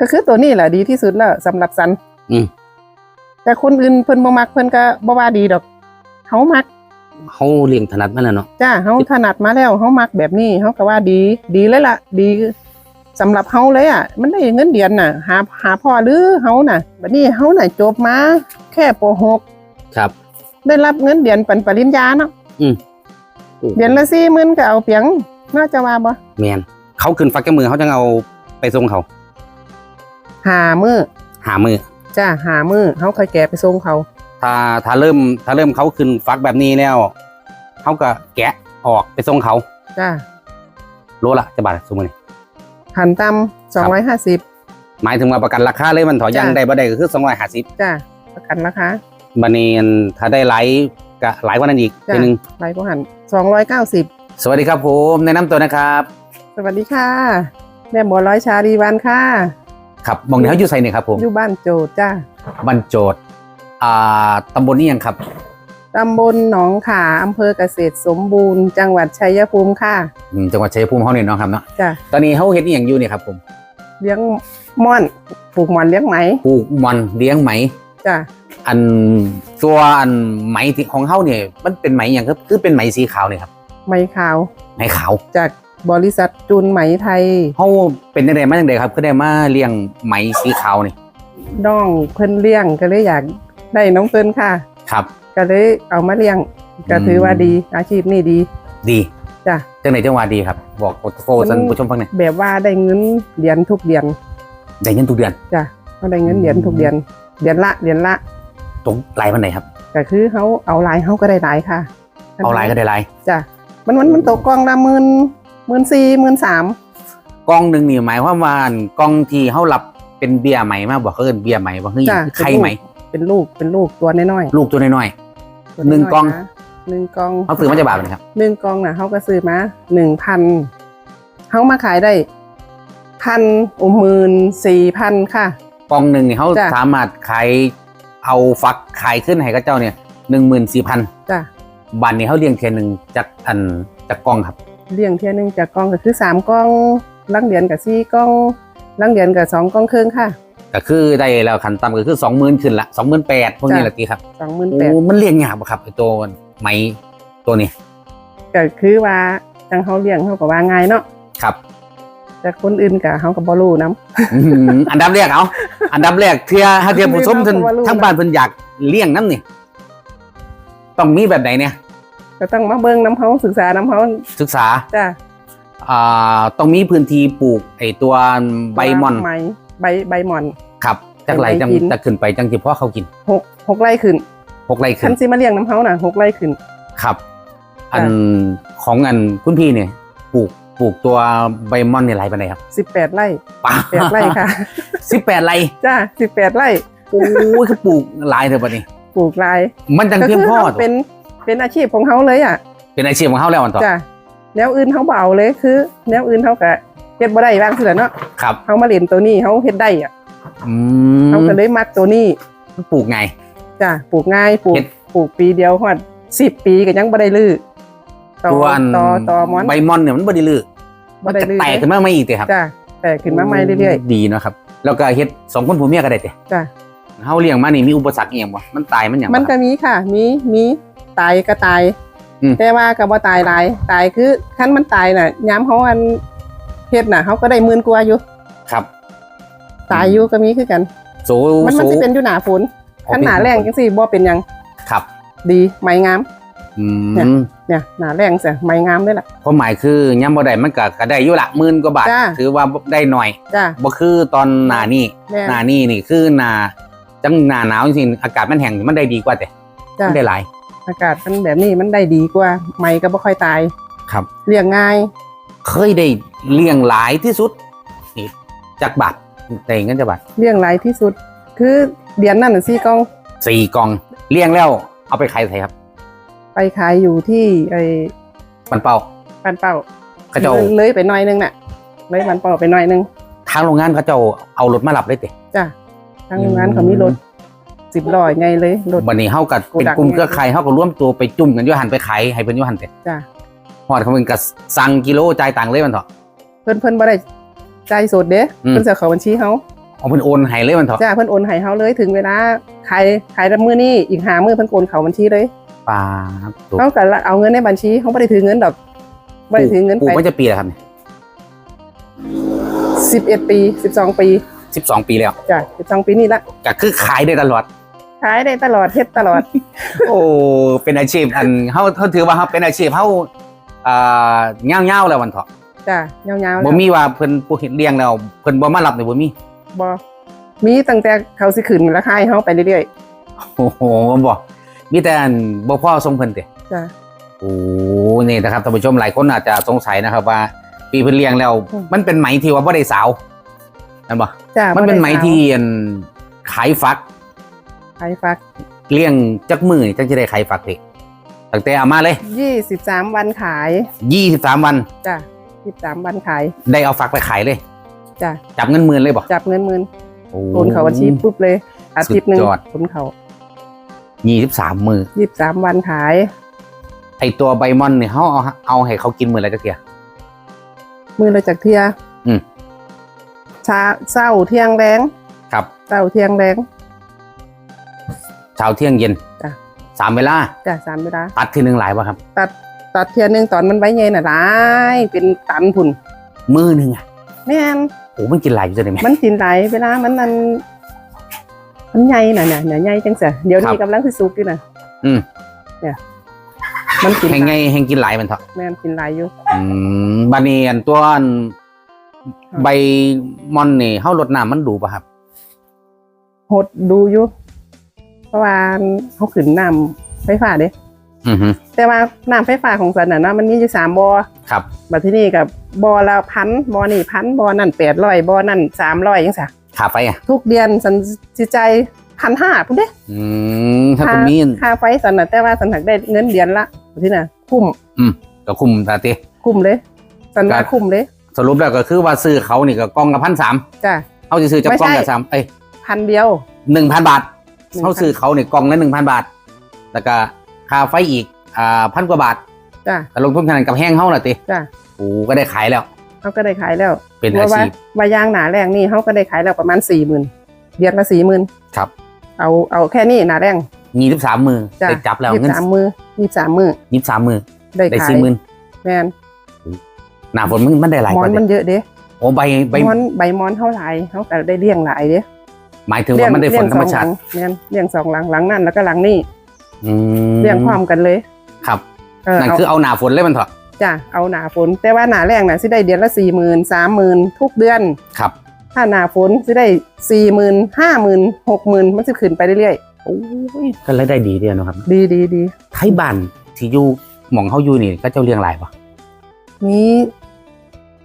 ก็คือตัวนี้แหละดีที่สุดแล้วสำหรับสันอืม แต่คนอื่นเพิ่นบ่มักเพิ่นก็บ่ว่าดีดอกเฮามักเขาเลี้ยงถนัดมาแล้วเนาะจ้าเฮาถนัดมาแล้วเฮามักแบบนี้เฮาก็ว่าดีดีเลยล่ะ ดีสำหรับเฮาเลยอะ มันได้เงินเดือนน่ะ หาหาพ่อหรือเฮาน่ะบัดนี้เฮาน่ะจบมาแค่ปครับ .6 ได้รับเงินเดือนปันปริญญาเนาะเดือนละ40,000ก็เอาเปียงน่าจะว่าบ่แมนเขาขึ้นฟักแก้มือเขาจะเอาไปส่งเขา หามื้อหามือจ้าหามื้อเฮาค่อยแก่ไปส่งเขาถ้าถ้าเริ่มถ้าเริ่มเขาขึ้นฟักแบบนี้แล้วเขาก็แกะออกไปส่งเขาจ้าโลละจะบาทสมมติหันต่ำ250หมายถึงว่าประกันราคาเลยมันถอยยังจ้ะได้บ่ได้ก็คือสองร้อยห้าสิบจ้าประกันราคาบันนี้ถ้าได้หลายก็หลายกว่านั้นอีกจ้ะทีหนึงไรก็หัน290สวัสดีครับผมแนะนำตัวนะครับ สวัสดีค่ะ แม่หมอร้อยชาลีวันค่ะ ครับมองนี้เขาอยู่ไซเนี่ยครับผมอยู่บ้านโจทย์จ้าบรรโจทย์อ่าตำบลนี้ยังครับตำบลหนองขาอำเภอเกษตรสมบูรณ์ จังหวัดชัยภูมิค่ะอืมจังหวัดชัยภูมิเขาเนี่ยเนาะครับเนาะจ้ะตอนนี้เขาเห็นอหย่างอยู่เนี่ยครับผมเลี้ยงม่อนปลูกหมอนเลี้ยงไหมปลูกมันเลี้ยงไหมจ้ะอันตัวอันไหมที่ของเขาเนี่ยมันเป็นไหมอย่างครับคือเป็นไหมสีขาวเนี่ยครับไหมขาวไหมขาวจาก บริษัทจูนไหมไทยเขาเป็นอะไรมาอย่างไรครับก็ได้มาเลี้ยงไหมสีขาวนี่น้องเพิ่นเลี้ยงก็เลยอยากได้น้องเพิ่นค่ะ ครับ ก็เลยเอามาเลี้ยงก็ถือว่าดีอาชีพนี่ดี ดีจ้ะจังไหนจังหวะดีครับ บอกโฟซันผู้ชมฟังหน่อยแบบว่าได้เงินเดือนทุกเดือนได้เงินทุกเดือนจ้ะเขาได้เงินเดือนทุกเดือนเดือนละเดือนละตรงรายวันไหนครับก็คือเขาเอาหลายเขาก็ได้หลายค่ะ เอารายก็ได้รายจ้ะมันมันมันตกกล่องละหมื่น หมื่นสี่หมื่นสามกล้องหนึ่งนี่หมายความว่าอันกล้องที่เขารับเป็นเบียร์ไหมมากบอกเขาเอินเบียร์ไหมบอกเฮ้ยจ้ะไข่ไหมเป็นลูกเป็นลูกตัวน้อยลูกตัวน้อย ๆตัวหนึ่งยๆกล่องนะหนึ่งกล่องๆเขาซื้อมาจะบาทเลยครับหนึ่งกล่องน่ะเขาก็ซื้อมาหนึ่งพันเขามาขายได้พันอหมื่นสี่พันค่ะ กล้องหนึ่งนี่เขาจ้ะ สามารถขายเอาฟักขายขึ้นให้กับเจ้าเนี่ยหนึ่งหมื่นสี่พันจ้ะบันนี้เขาเลี้ยงเทียนหนึ่งจากอันจากกล้องครับ เลี้ยงเที่ยหนึงจากกล่องก็คือสามกล่องลังเดือนกับสี่กล่องลังเดือนกับสองกล่องครึ่งค่ะ ก็คือได้แล้วขันต่ำก็คือสองหมื่นขึ้นละสองหมื่นแปดพวกนี้จ้ะแหละตีครับสองหมื่นโอ้แปดมันเลี้ยงยากปะครับไอตัวไหมตัวนี้ก็คือว่าจังเขาเลี้ยงเขาก็ว่าง่ายเนาะครับ แต่คนอื่นกับเขากับบอลูน้อื้อหืออันดับแรกเอาอันดับแรกเทียถ้าเทียผู้ชมท่านเพราะว่าลูกทั้งบ้านเพิ่นอยากเลี้ยงน้ำนี่ต้องมีแบบไหนเนี่ยำ ก็ต้องมาเบิ้งน้ำเขาศึกษาน้ำเขาศึกษาจ้ะอ่าต้องมีพื้นที่ปลูกไอตัวใบมอนไหมใบใบหมอน ครับจากไหลจังใบกินจะขึ้นไปจังจิพ่อเขากินหกหกไร่ขึ้นหกไรขึ้คันนซีมาเลี้ยงน้ำเขาน่ะหกไร่ขึ้น ครับ อันจ้ของอันคุณพี่เนี่ยปลูกปลูกตัวใบมอนเนี่ยไรไปไหนใดครับสิบแปดไร่ป้าแปดไร่ค่ะสิบแปดไรจ้าสิบแปดไร่โอ้ยเขาปลูกหลายเถอะปะนี่ปลูกลาย มันจังก็เพียงคือพ่อเขาตัวเป็น เป็นอาชีพของเขาเลยอะ เป็นอาชีพของเขาแล้วอันต่อจ้าแนวอื่นเขาเบเอาเลยคือ แนวอื่นเขาก็เฮ็ดบ่ได้บ้างสิแหละเนาะครับเขามาเรียนตัวนี้เขาเฮ็ดได้อะอืเขามก็เลยมักตัวนี้ปลูกไง จ้าปลูกง่ายปลูกเฮ็ด ปลูกปีเดียวฮอดสิบปีก็ยังบ่ได้ลื้อต่อตัวอันต่อต่อมอนใบมอนเนี่ยมันบไดีลือบ่มันได้จะลื้อแตกขึ้นมาไม่อีกเลยครับจ้าแต่ขึ้นมาใหม่เรื่อยดีเนาะครับ แล้วก็เฮ็ดสองคนผัวเมียก็ได้เตะๆจ้าเฮาเลี้ยงมานี่มีอุปสรรคอีหยังบ่มันตายมันหยังมันบ่คก็รับมีค่ะ มี มี ตายก็ตาย อืม แต่ว่าก็บ่ตายหลาย ตายคือคันมันตายน่ะยามเขาอันเฮ็ดน่ะเขาก็ได้หมื่นกว่าอยู่ ครับตายอยู่ก็มีคือกันโซมันโซมันสิเป็นอยู่หน้าฝนอ๋อคันหน้าเป็นแรงจังซี่บ่เป็นหยังครับ ดีไม้งาม อืเนี่ย มเนี่ยหน้าแรงซะไม้งามเด้อล่ะ ความหมายคือยามบ่ได้มันก็ก็ได้อยู่ละหมื่นกว่าบาท จ้า ถือว่าได้หน่อยจ้าบ่คือตอนหน้านี้แม่หน้านี้นี่คือหน้าจังหน้าหนาวจริงๆอากาศมันแห้งมันได้ดีกว่าแต่จ้ามันได้หลาย อากาศมันแบบนี้มันได้ดีกว่าไม้ก็บ่ค่อยตายครับ เลี้ยงง่าย เคยได้เลี้ยงหลายที่สุดนี่จักบาทได้เงินจักบาทเลี้ยงหลายที่สุด คือเดือนนั้นน่ะสี่กล่องสี่กล่องเลี้ยงแล้วเอาไปขายใส่ครับ ไปขายอยู่ที่ไอ้ปันเป้าปันเป้าเขาเจ้าเลยไปหน่อยนึงน่ะเลยปันเป้าไปหน่อยนึงทางโรงงานเขาเจ้าเอารถมารับได้เตะจ้ะทางโรงงานเขามีรถ สิบล้อไงเลยรถ วันนี้เฮากับโกดัง เป็นกลุ่มเครือข่ายเฮาก็ร่วมตัวไปจุ่มกันอยูหันไปขายให้เพิ่นอยูหันเตะจ้ะฮอดเขาเป็นกับสั่งกิโลจ่ายตังค์เลยมันเถอะ เพิ่นเพิ่นบ่ได้จ่ายสดเด้อืม เพิ่นจะเข้าบัญชีเฮาเอาเพิ่นโอนให้เลยมันเถอะจ้าเพิ่นโอนให้เฮาเลยถึงเวลาขายขายรับมือนี่อีกหามือเพิ่นโอนเข้าบัญชีเลยปาบถูกเฮาก็เอาเงินในบัญชีเฮาบ่ได้ถือเงินดอกบ่ได้ถือเงินปลูไปกมันจะปีแล้วครับ11 ปี 12 ปีสิบสองปีแล้วจ้ะ12ปีนี่ละก็คือขายได้ตลอด ขายได้ตลอดเฮ็ดตลอด โอ้เป็นอาชีพอันเฮาเฮาถือว่าเฮาเป็นอาชีพเฮาอ่าเงาๆแล้ววันเถอะจ้ะยาวๆบ่แล้วมีว่าเพิ่นผู้เฮ็ดเลี้ยงแล้วเพิ่นบ่มารับนี่บ่มีบ่มีตั้งแต่เขาสิขึ้นราคาให้เฮาไปเรื่อยโอ้โหบ่มีแต่อันบ่พอส่งเพิ่นติๆจ้ะโอ้นี่นะครับท่านผู้ชมหลายคนอาจจะสงสัยนะครับว่าปีเพิ่นเลี้ยงแล้วอืมมันเป็นไหมที่ว่าบ่ได้สาวนั่นบ่จ้ะมันเป็นไหมบ่ด้ที่อันขายฟัก ขายฟักเลี้ยงจักมือนี่จังสิได้ขายฟักเด้ตั้งแต่เอามาเลย23วันขาย23วันจ้ะ23วันขาย ได้เอาฟักไปขายเลยจ้ะจับเงินหมื่นเลยบ่จับเงินหมื่นโอ้โอนเข้าบัญชีปุ๊บเลย อาทิตย์หนึงสุดยอดโอนเข้า23มือ23วันขายไอตัวใบมอนเนี่ยเขาเอาเอาให้เขากินมืออะไรจักเทียมือละจากเที่ยอืมเช้าเช้าเที่ยงแรงครับเช้าเที่ยงแรง เช้าเที่ยงเย็นจ้ะ สามเวลา จ้ะสามเวลา ตัดทีหนึ่งหลายป่ะครับ ตัดตัดเทียนหนึ่งตอนมันไว้เย็นน่ะหลายเป็นตันผุนมือหนึ่งอะแม่นโอ้มันกินหลายอยู่จะได้ไหม มันกินไหลายเวลามันนั่นมันใหญ่น่ะเนี่ยเนี่ยใหญ่จังเสียเดี๋ยวครันี้บกำลังสิสุกอยู่น่ะอืม เนี่ยมันกินแห่งไงแห่งกินหลายมันเถอะแม่นกินหลายอยู่ อืมบาเนียนตัวอันครับใบมอนนี่เขาลดน้ำมันดูป่ะครับ หดดูอยู่เพ ราะว่าเขาขึ้นน้ำไฟฟ้าเด้อือฮึแต่ว่าน้ำไฟฟ้าของสันน่ะนะมันมีอยู่สามบ่อครับ บัดที่นี่กับบ่อละพันบ่อนี่พันบ่อนั่นแปดร้อยบ่อนั่นสามร้อยยังไงค่าไฟอะทุกเดือนสันสิใจพันห้าพุ่นเด้อืมถ้าคุณมีค่าไฟสันน่ะแต่ว่าสันถักได้เงินเดือนละบัดที่น่ะคุ้มก็คุมตาเตคุ้มเลย สันว่าครับคุ้มเลย สรุปแล้วก็คือว่าซื้อเขานี่ก็กล่องละพันสามจ้ะเขาจะซื้อจากไม่กล่องใช่ละสามเอ้ยพันเดียวหนึ่งพันบาท1,000 เขาซื้อเขาเนี่ยกล่องละหนึ่งพันบาท แล้วก็ค่าไฟอีกอ่าพันกว่าบาทจ้ะแต่ลงทุนขนาดกับแห้งเขาล่ะติจ้ะโอ้ก็ได้ขายแล้ว เขาก็ได้ขายแล้วเป็นเพอาราะว่าชีพวายางหนาแรงนี่เขาก็ได้ขายแล้วประมาณสี่หมื่นเดือนละสี่หมื่นครับ เอาเอาแค่นี้หนาแรงยี่สิบสามมือจ้ะได้จับแล้วยี่เงิสินบสามมือยี่สิบสามมือยี่สิบสามมือได้ได้ขายสี่หมื่นแมนหน้าฝนมันมันได้หลายมกอนว่ามันเด้เยอะเด้โอ้ใบใบมอนใบมอนเท่าไหร่เขาก็ได้เลี้ยงหลายเด้ หมายถึงว่ามันได้ฝนธรรมชาติเลี้ยงเลี้ยงสองหลังหลังนั่นแล้วก็หลังนี่อืมเลี้ยงพร้อมกันเลย ครับเออนั่นเอาคือเอาหน้าฝนเลยมันเถอะจ้ะเอาหนาฝน แต่ว่าหนาแรงน่ะสิได้เดือนละสี่หมื่นสามหมื่นทุกเดือนครับ ถ้าหนาฝนสิได้สี่หมื่นห้าหมื่นหกหมื่นมันจะขึ้นไปเรื่อยๆโอ้ยก็เลยได้ดีเดียวนะครับ ดีดีดีไทยบ้านที่อยู่หม่องเขาอยู่นี่ก็เจ้าเลี้ยงหลายปะมี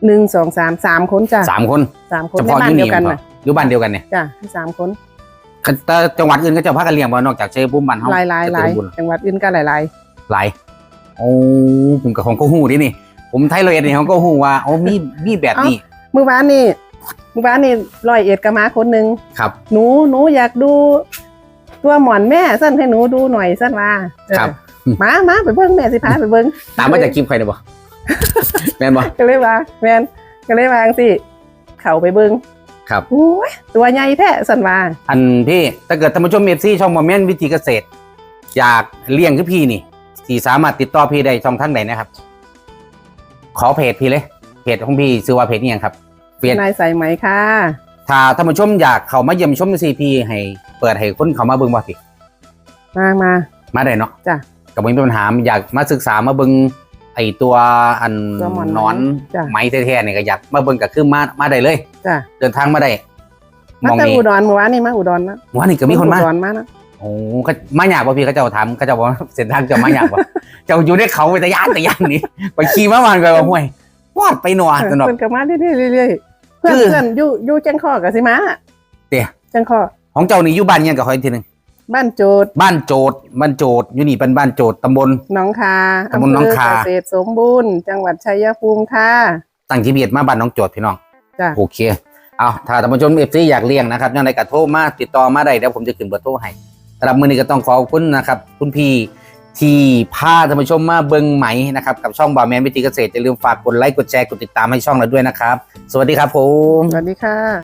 หนึ่งสองสามสามคนจ้ะสามคนสามคนเฉในพาะบ้าอนยู่เดีนี่ยวกันมั้น่ะ อยู่บ้านเดียวกันเนี่ยจ้ะสามคนแต่จังหวัดอื่นก็เจ้าพากันเลี้ยงบ่นอกจากชัยภูมิบ้านเฮาหลายหลายหลายจะเป็นบุญจังหวัดอื่นก็หลายหลายหลายโอ้ผมกับของก็หูดินี่ ผมไทยเลยนี่ของก็หูว่าโอ้มีมีแบบนี้เมื่อวานนี่เมื่อวานนี่ร้อยเอ็ดกับมาคนหนึ่งครับ หนูหนูอยากดู ตัวหมอนแม่สั้นให้หนูดูหน่อยสั้นว่าเออครับมามาไปเบิ้งแม่สิพาไปเบิ้งตามมาจากคลิปใครเนี่ยบ่แม่นบ่ก็เลยว่าแมนก็เลยวาจังสิเข้าไปเบิ้ง ครับโอ้ยตัวใหญ่แท้สั้นว่าอันพี่ถ้าเกิดท่านผู้ชมเอฟซีช่องมอมเมนวิธีเกษตร อยากเลี้ยงคือพี่นี่ที่สามารถติดต่อพี่ได้ช่องทางไหนนะครับ ขอเพจพี่เลย เพจของพี่ชื่อว่าเพจนี่ยังครับเพจนายใส่ไหมค่ะถ้าท่านผู้ชมอยากเข้ามาเยี่ยมชมซีพีให้ เปิดให้คนเข้ามาเบิ่งบ่พี่มามามาได้เนาะจ้ะก็บ่มีปัญหาอยากมาศึกษามาเบิ่งไอตัวอันตัวหมอนนอนจ้ะไม้แท้ๆนี่ก็อยากมาเบิ่งก็คือมามาได้เลย จ้ะเดินทางมาได้มมาองแต่นี้อุดรเมื่อวานนี่มาอุดรนะว่านี่ก็มีคนมาอุดรมานะโอ้เขามาอยากบ่พี่เขาเจ้าถามเขาเจ้าบอกว่าเส้นทางเจะมาอยากบ่ เจ้าอยู่ในเขาไปแต่ย่านแต่ย่านนี่ไปขี่มามันก็ว่าห่วยวาดไปหนวดสนอก เพิ่นก็มาเรื่อยๆเรื่อยๆเพื่อนคือเพื่อนอยู่อยู่จังข้อกับสิมาเดี๋ยวจังข้อของเจ้านี่อยู่บ้านยังกับคอยทีหนึง บ้านโจดบ้านโจดบ้านโจดอยู่นี่เป็นบ้านโจดตำบล หนองคาตำบลหนองคา เภเกษตรสมบูรณ์ จังหวัดชัยภูมิค่ะ ตั้งที่เบียดมาบ้านน้องโจดพี่น้อง จ้ะ โอเค เอาถ้าท่านผู้ชมเอฟซีอยากเลี้ยงนะครับยังไงก็โทรมาติดต่อมาได้เดี๋ยวผมจะขึ้นเบอร์โทรให้สำหรับมือนี้ก็ต้องขอบคุณนะครับ คุณพี่ที่พาท่านผู้ชมมาเบิงไหมนะครับกับช่องบ่าวแมนวิธีเกษตรอย่าลืมฝากกดไลค์กดแชร์กดติดตามให้ช่องเราด้วยนะครับ สวัสดีครับผม สวัสดีค่ะ